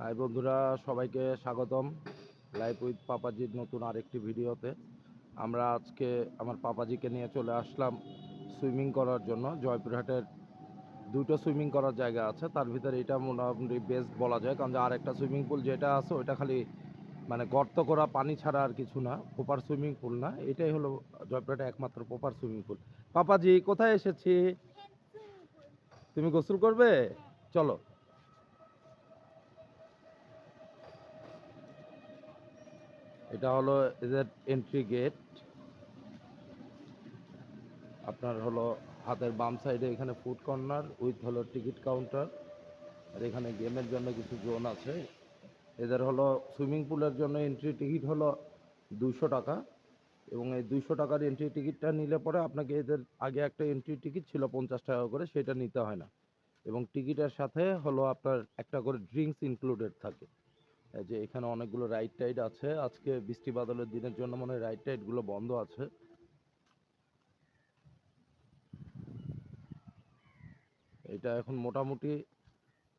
High বন্ধুরা, সবাইকে স্বাগতম লাইফ উইথ পাপাজির নতুন আরেকটি ভিডিওতে। আমরা আজকে আমার পাপাজিকে নিয়ে চলে আসলাম সুইমিং করার জন্য। জয়পুরহাটের দুটো সুইমিং করার জায়গা আছে। তার ভিতরে এটা মোটামুটি বেস্ট বলা যায়। কারণ যে আরেকটা সুইমিং পুল যেটা আছে, ওইটা খালি মানে গর্ত করা পানি ছাড়া আর কিছু না প্রপার সুইমিং পুল না। এটাই হলো জয়পুরহাটে একমাত্র প্রপার সুইমিং পুল। পাপাজি, কোথায় এসেছি? তুমি গোসল করবে? চলো। এটা হলো এদের এন্ট্রি গেট আপনার হলো হাতের বাম সাইডে এখানে ফুড কর্নার উইথ হলো টিকিট কাউন্টার আর এখানে গেমের জন্য কিছু জোন আছে। এদের হলো সুইমিং পুলের জন্য এন্ট্রি টিকিট হলো দুশো টাকা। এবং এই দুশো টাকার এন্ট্রি টিকিটটা নিলে পরে আপনাকে এদের আগে একটা এন্ট্রি টিকিট ছিল পঞ্চাশ টাকা করে, সেটা নিতে হয় না। এবং টিকিটের সাথে হলো আপনার একটা করে ড্রিঙ্কস ইনক্লুডেড থাকে। যে এখানে অনেকগুলো রাইড টাইড আছে। আজকে বৃষ্টি বাদলের দিনের জন্য মনে হয় রাইড টাইডগুলো বন্ধ আছে। এটা এখন মোটামুটি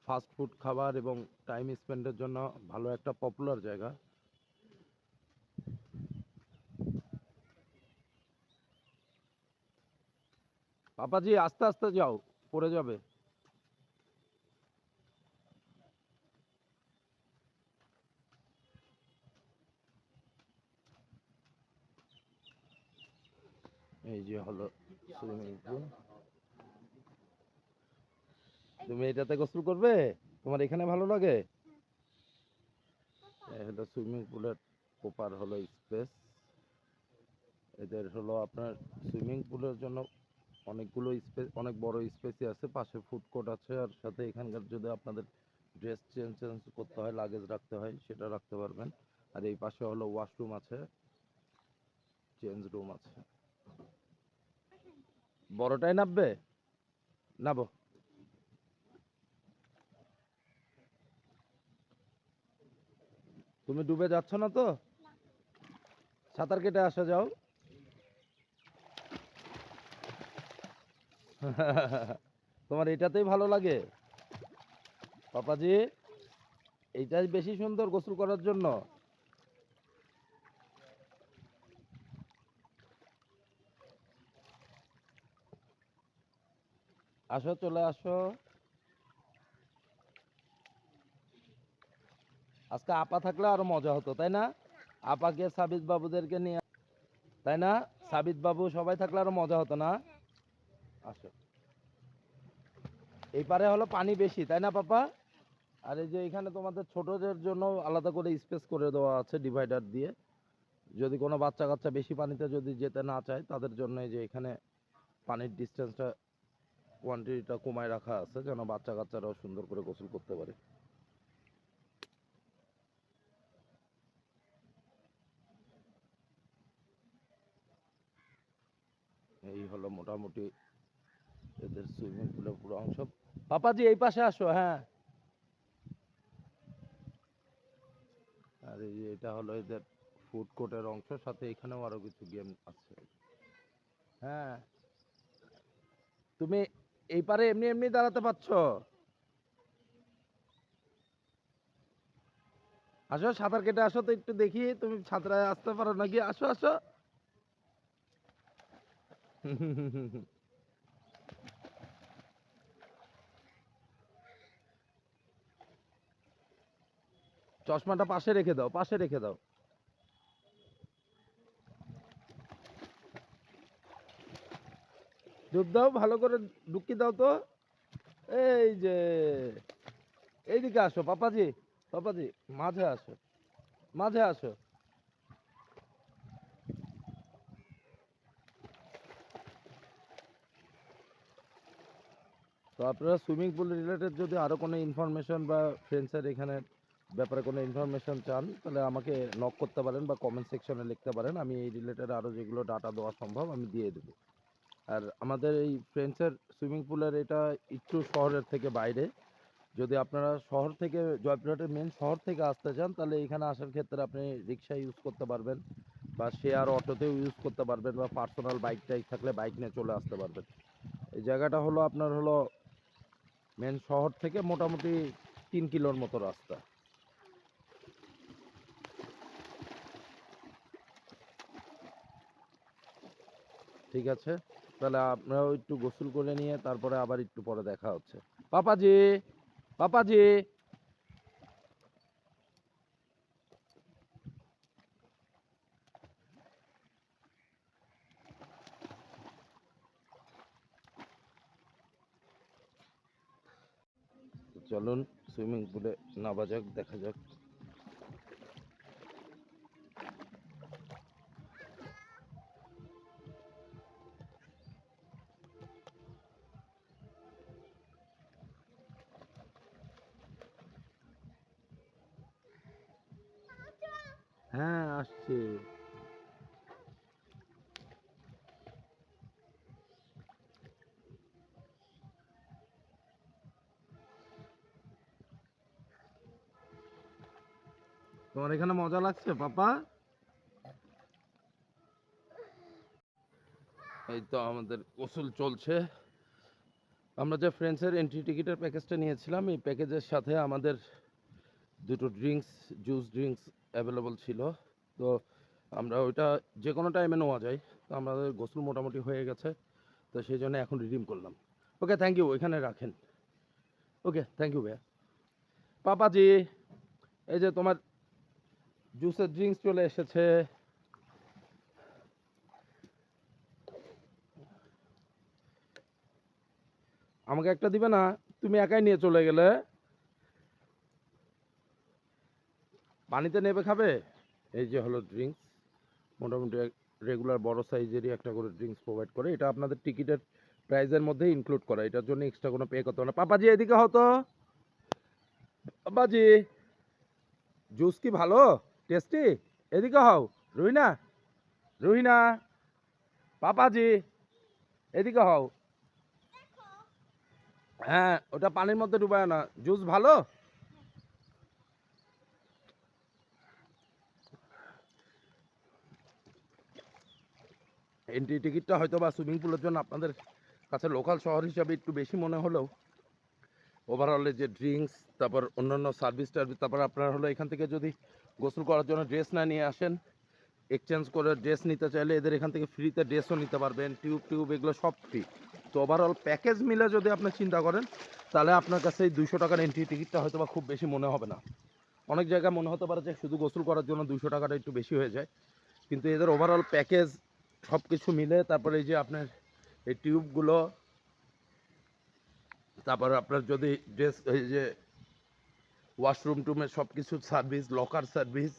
ফাস্ট ফুড খাবার এবং টাইম স্পেন্ডের জন্য ভালো একটা পপুলার জায়গা। পাপাজি, আস্তে আস্তে যাও, পড়ে যাবে। যে হলো তুমি এটাতে গোসল করবে? তোমার এখানে ভালো লাগে? হলো সুইমিং পুলের প্রপার হলো স্পেস। এদের হলো আপনার সুইমিং পুলের জন্য অনেকগুলো স্পেস অনেক বড় স্পেসই আছে। পাশে ফুড কোর্ট আছে আর সাথে এখানকার যদি আপনাদের ড্রেস চেঞ্জ চেঞ্জ করতে হয়, লাগেজ রাখতে হয়, সেটা রাখতে পারবেন। আর এই পাশে হলো ওয়াশরুম আছে, চেঞ্জ রুম আছে। বড়টাই নামবে নাবো। তুমি ডুবে যাচ্ছ না তো? সাঁতার কেটে আসা, যাও। তোমার এটাতেই ভালো লাগে। পাপাজি, এইটাই বেশি সুন্দর গোসল করার জন্য। আসো, চলে আসো। আজকে আপা থাকলে আরও মজা হতো, তাই না? আপাকে সাবিত বাবুদেরকে নিয়ে তাই না? সাবিত বাবু সবাই থাকলে আরও মজা হতো না? আসো। এই পারে হলো পানি বেশি, তাই না পাপা? আর এই যে এখানে তোমাদের ছোটদের জন্য আলাদা করে স্পেস করে দেওয়া আছে ডিভাইডার দিয়ে। যদি কোনো বাচ্চা কাচ্চা বেশি পানিতে যদি যেতে না চায়, তাদের জন্য এই যে এখানে পানির ডিস্টেন্সটা কোয়ান্টিটিটা কমায় রাখা আছে, যেন বাচ্চা কাচ্চারাও সুন্দর করে গোসল করতে পারে। এই হলো মোটামুটি এদের সুইমিং পুলের পুরো অংশ। পাপাজি, এই পাশে আসো হ্যাঁ। আর এই এটা হলো এদের ফুড কোর্টের অংশ, সাথে এখানেও আরও কিছু গেম আছে। হ্যাঁ। তুমি এই পারে এমনি এমনি দাঁড়াতে পারছ? আসো, সাঁতার কেটে আসো তো একটু দেখি, তুমি সাঁতরায় আসতে পারো নাকি? আসো আসো। চশমাটা পাশে রেখে দাও, পাশে রেখে দাও। ডুব দাও, ভালো করে ডুবকি দাও তো। এই যে, এইদিকে আসো, পাপাজি পাপাজি, মাঝে আসো মাঝে আসো। তো আপনারা সুইমিং পুল রিলেটেড যদি আরও কোনো ইনফরমেশন বা ফ্রেন্ডসের এখানে ব্যাপারে কোনো ইনফরমেশন চান, তাহলে আমাকে নক করতে পারেন বা কমেন্ট সেকশনে লিখতে পারেন। আমি এই রিলেটেড আরও যেগুলো ডাটা দেওয়া সম্ভব, আমি দিয়ে দেবো। আর আমাদের এই ফ্রেন্ডসের সুইমিং পুলের এটা একটু শহরের থেকে বাইরে। যদি আপনারা শহর থেকে, জয়পুরহাটের মেন শহর থেকে আসতে চান, তাহলে এখানে আসার ক্ষেত্রে আপনি রিক্সা ইউজ করতে পারবেন বা শেয়ার অটোতেও ইউজ করতে পারবেন বা পার্সোনাল বাইক টাইক থাকলে বাইক নিয়ে চলে আসতে পারবেন। এই জায়গাটা হলো আপনার হলো মেন শহর থেকে মোটামুটি তিন কিলোর মতো রাস্তা। ঠিক আছে? তাহলে আপনারাও একটু গোসল করে নিয়ে তারপরে আবার একটু পরে দেখা হচ্ছে। পাপাজি পাপাজি। চলুন, সুইমিং পুলে নামা যাক দেখা যাক। হ্যাঁ আসছে। তোমার এখানে মজা লাগছে, পাপা? এই তো আমাদের গোসল চলছে। আমরা যে ফ্রেন্ডসের এন্ট্রি টিকিটের প্যাকেজটা নিয়েছিলাম, এই প্যাকেজের সাথে আমাদের দুটো ড্রিঙ্কস জুস ড্রিঙ্কস অ্যাভেলেবল ছিল। তো আমরা ওইটা যে কোনো টাইমে নেওয়া যায়। তো আমাদের গোসল মোটামুটি হয়ে গেছে। তো সেই জন্য এখন রিডিম করলাম। ওকে থ্যাংক ইউ এখানে রাখেন। ওকে থ্যাংক ইউ ভাইয়া। পাপাজি, এই যে তোমার জুসের ড্রিঙ্কস চলে এসেছে। আমাকে একটা দিবে না, তুমি একাই নিয়ে চলে গেলে। পানিতে নেবে খাবে? এই যে হলো ড্রিঙ্কস মোটামুটি রেগুলার বড় সাইজেরই একটা করে ড্রিঙ্কস প্রোভাইড করে। এটা আপনাদের টিকিটের প্রাইসের মধ্যে ইনক্লুড করা। এটার জন্য এক্সট্রা কোনো পে করতে হবে না। পাপাজি, এদিকে হতো পাপাজি জুস কি ভালো? টেস্টি এদিকে হও। রুহিনা রুহিনা, পাপাজি, এদিকে হও। হ্যাঁ ওটা পানির মধ্যে ডুবায় না। জুস ভালো? এন্ট্রি টিকিটটা হয়তো বা সুইমিং পুলের জন্য আপনাদের কাছে লোকাল শহর হিসাবে একটু বেশি মনে হলেও ওভারঅলে যে ড্রিঙ্কস তারপর অন্যান্য সার্ভিস টার্ভিস তারপর আপনার হলো এখান থেকে যদি গোসল করার জন্য ড্রেস না নিয়ে আসেন এক্সচেঞ্জ করে ড্রেস নিতে চাইলে এদের এখান থেকে ফ্রিতে ড্রেসও নিতে পারবেন টিউব টিউব এগুলো সব ফ্রি তো ওভারঅল প্যাকেজ মিলে যদি আপনি চিন্তা করেন, তাহলে আপনার কাছে এই দুশো টাকার এন্ট্রি টিকিটটা হয়তো বা খুব বেশি মনে হবে না। অনেক জায়গায় মনে হতে পারে যে শুধু গোসল করার জন্য দুশো টাকাটা একটু বেশি হয়ে যায়, কিন্তু এদের ওভারঅল প্যাকেজ সব কিছু মিলে তারপরে এই যে আপনার এই টিউবগুলো, তারপর আপনার যদি ড্রেস এই যে ওয়াশরুম টুমের সব কিছু সার্ভিস লকার সার্ভিস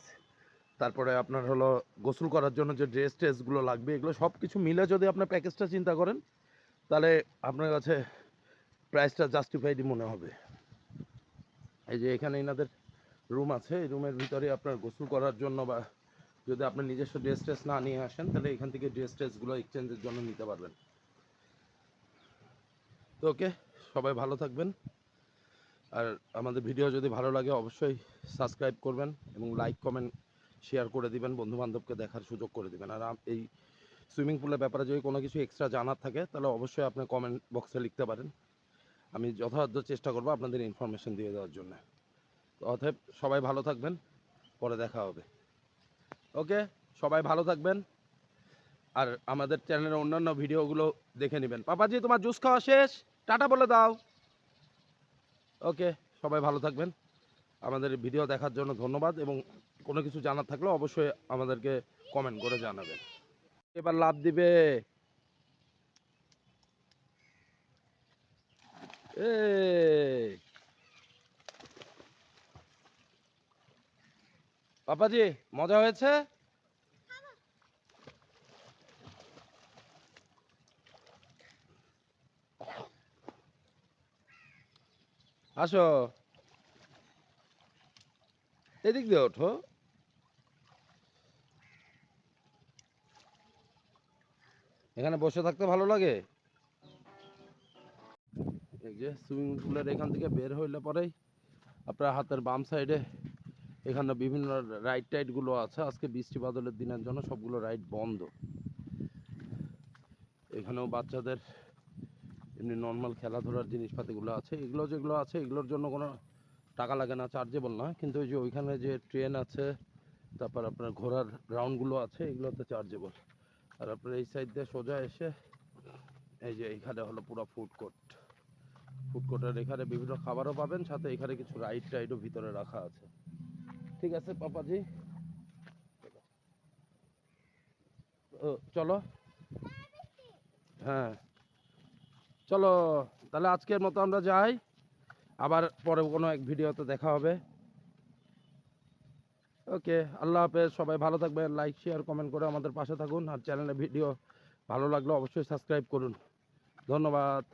তারপরে আপনার হলো গোসল করার জন্য যে ড্রেস ট্রেসগুলো লাগবে, এগুলো সব কিছু মিলে যদি আপনার প্যাকেজটা চিন্তা করেন, তাহলে আপনার কাছে প্রাইসটা জাস্টিফাইডই মনে হবে। এই যে এখানে এনাদের রুম আছে, এই রুমের ভিতরে আপনার গোসল করার জন্য বা যদি আপনি নিজস্ব ড্রেস ট্রেস না নিয়ে আসেন, তাহলে এখান থেকে ড্রেস ট্রেসগুলো এক্সচেঞ্জের জন্য নিতে পারবেন। তো ওকে, সবাই ভালো থাকবেন। আর আমাদের ভিডিও যদি ভালো লাগে, অবশ্যই সাবস্ক্রাইব করবেন এবং লাইক কমেন্ট শেয়ার করে দিবেন। বন্ধু বান্ধবকে দেখার সুযোগ করে দিবেন। আর এই সুইমিং পুলের ব্যাপারে যদি কোনো কিছু এক্সট্রা জানার থাকে, তাহলে অবশ্যই আপনি কমেন্ট বক্সে লিখতে পারেন। আমি যথাযথ চেষ্টা করব আপনাদের ইনফরমেশন দিয়ে দেওয়ার জন্য। তো অতএব সবাই ভালো থাকবেন। পরে দেখা হবে। ওকে? সবাই ভালো থাকবেন। আর আমাদের চ্যানেলের অন্যান্য ভিডিওগুলো দেখে নেবেন। পাপাজি, তোমার জুস খাওয়া শেষ? টাটা বলে দাও। ওকে, সবাই ভালো থাকবেন। আমাদের ভিডিও দেখার জন্য ধন্যবাদ এবং কোনো কিছু জানার থাকলে অবশ্যই আমাদেরকে কমেন্ট করে জানাবেন। এবার লাভ দিবে। এই পাপাজি, মজা হয়েছে? আসো। এদিক দিয়ে ওঠো। এখানে বসে থাকতে ভালো লাগে? এই যে সুইমিং পুলের এখান থেকে বের হইলে পরেই আপনার হাতের বাম সাইডে এখানে বিভিন্ন রাইড টাইডগুলো আছে। আজকে বৃষ্টি বাদলের দিনের জন্য সবগুলো রাইড বন্ধ। এখানেও বাচ্চাদের এমনি নর্মাল খেলাধুলার জিনিসপাতিগুলো আছে। এগুলো যেগুলো আছে, এগুলোর জন্য কোনো টাকা লাগে না চার্জেবল না কিন্তু ওই যে ওইখানে যে ট্রেন আছে, তারপর আপনার ঘোড়ার রাউন্ডগুলো আছে, এগুলোতে চার্জেবল আর আপনার এই সাইড দিয়ে সোজা এসে এই যে এইখানে হলো পুরো ফুড কোর্ট ফুড কোর্টের এখানে বিভিন্ন খাবারও পাবেন, সাথে এখানে কিছু রাইড টাইডও ভিতরে রাখা আছে। ঠিক আছে, পাপাজি। চলো। হ্যাঁ। চলো, তাহলে আজকের মতো আমরা যাই। আবার পরে কোনো এক ভিডিওতে দেখা হবে। ওকে, আল্লাহ হাফেজ, সবাই ভালো থাকবেন। লাইক শেয়ার কমেন্ট করে আমাদের পাশে থাকুন। আর চ্যানেলে ভিডিও ভালো লাগলে অবশ্যই সাবস্ক্রাইব করুন। ধন্যবাদ।